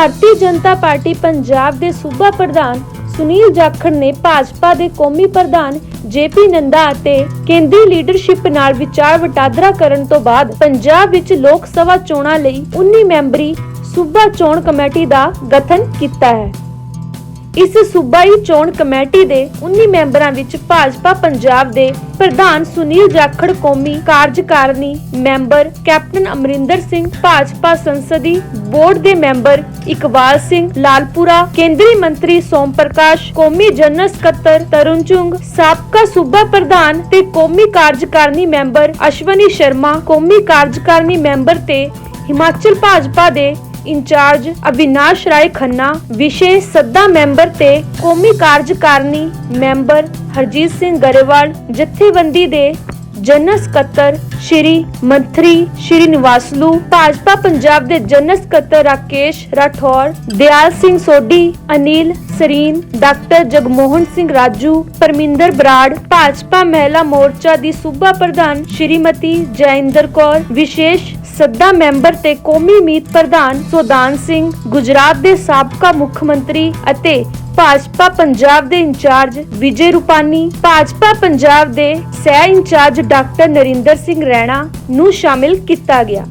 Bharatiya Janata party Punjab ਦੇ ਸੂਬਾ ਪ੍ਰਧਾਨ ਸੁਨੀਲ ਜਾਖੜ ਨੇ ਭਾਜਪਾ ਦੇ ਕੌਮੀ ਪ੍ਰਧਾਨ ਜੇਪੀ ਨੰਦਾ ਅਤੇ ਕੇਂਦਰੀ ਲੀਡਰਸ਼ਿਪ ਨਾਲ ਵਿਚਾਰ ਵਟਾਂਦਰਾ ਕਰਨ ਤੋਂ ਬਾਅਦ ਪੰਜਾਬ ਵਿੱਚ ਲੋਕ ਸਭਾ ਚੋਣਾਂ ਲਈ 19 ਮੈਂਬਰੀ ਸੂਬਾ ਚੋਣ ਕਮੇਟੀ ਦਾ ਗਠਨ ਕੀਤਾ ਹੈ। ਇਸ ਸੂਬਾਈ ਚੋਣ ਕਮੇਟੀ ਦੇ 19 ਮੈਂਬਰਾਂ ਵਿੱਚ ਭਾਜਪਾ ਪੰਜਾਬ ਦੇ ਪ੍ਰਧਾਨ ਸੁਨੀਲ ਜਾਖੜ ਕੌਮੀ ਕਾਰਜਕਾਰਨੀ ਮੈਂਬਰ ਕੈਪਟਨ ਅਮਰਿੰਦਰ ਸਿੰਘ, ਭਾਜਪਾ ਸੰਸਦੀ ਬੋਰਡ ਦੇ ਮੈਂਬਰ ਇਕਬਾਲ ਸਿੰਘ ਲਾਲਪੁਰਾ, ਕੇਂਦਰੀ ਮੰਤਰੀ ਸੋਮ ਪ੍ਰਕਾਸ਼, ਕੌਮੀ ਜਨਰਲ ਸਕੱਤਰ ਤਰੁਣ ਚੁੰਗ ਸਾਬਕਾ ਸੂਬਾ ਪ੍ਰਧਾਨ ਤੇ ਕੌਮੀ ਕਾਰਜਕਾਰਨੀ ਮੈਂਬਰ ਅਸ਼ਵਨੀ ਸ਼ਰਮਾ, ਕੌਮੀ ਕਾਰਜਕਾਰਨੀ ਮੈਂਬਰ ਤੇ ਹਿਮਾਚਲ ਭਾਜਪਾ ਦੇ ਇੰਚਾਰਜ ਅਵਿਨਾਸ਼ ਰਾਏ ਖੰਨਾ ਵਿਸ਼ੇਸ਼ ਸੱਦਾ ਮੈਂਬਰ ਤੇ ਕੌਮੀ ਕਾਰਜਕਾਰਨੀ ਮੈਂਬਰ ਹਰਜੀਤ ਸਿੰਘ ਗਰੇਵਾਲ, ਜਥੇਬੰਦੀ ਦੇ ਜਨਰਲ ਸਕੱਤਰ ਸ਼੍ਰੀ ਮੰਤਰੀ ਸ਼੍ਰੀ ਨਿਵਾਸਲੂ ਭਾਜਪਾ ਪੰਜਾਬ ਦੇ ਜਨਰਲ ਸਕੱਤਰ ਰਾਕੇਸ਼ ਰਾਠੌਰ, ਦਿਆਲ ਸਿੰਘ ਸੋਢੀ, ਅਨਿਲ ਸਰੀਨ, ਡਾਕਟਰ ਜਗਮੋਹਨ ਸਿੰਘ ਰਾਜੂ, ਪਰਮਿੰਦਰ ਬਰਾੜ, ਭਾਜਪਾ ਮਹਿਲਾ ਮੋਰਚਾ ਦੀ ਸੂਬਾ ਪ੍ਰਧਾਨ ਸ਼੍ਰੀਮਤੀ ਜੈਇੰਦਰ ਕੌਰ, ਵਿਸ਼ੇਸ਼ ਸੱਦਾ ਮੈਂਬਰ ਤੇ ਕੌਮੀ ਮੀਤ ਪ੍ਰਧਾਨ ਸੋਦਾਨ ਸਿੰਘ, ਗੁਜਰਾਤ ਦੇ ਸਾਬਕਾ ਮੁੱਖ ਮੰਤਰੀ ਅਤੇ ਭਾਜਪਾ ਪੰਜਾਬ ਦੇ ਇੰਚਾਰਜ ਵਿਜੇ ਰੂਪਾਨੀ, ਭਾਜਪਾ ਪੰਜਾਬ ਦੇ ਸਹਿ ਇੰਚਾਰਜ ਡਾਕਟਰ ਨਰਿੰਦਰ ਸਿੰਘ ਰੈਣਾ ਨੂੰ ਸ਼ਾਮਿਲ ਕੀਤਾ ਗਿਆ।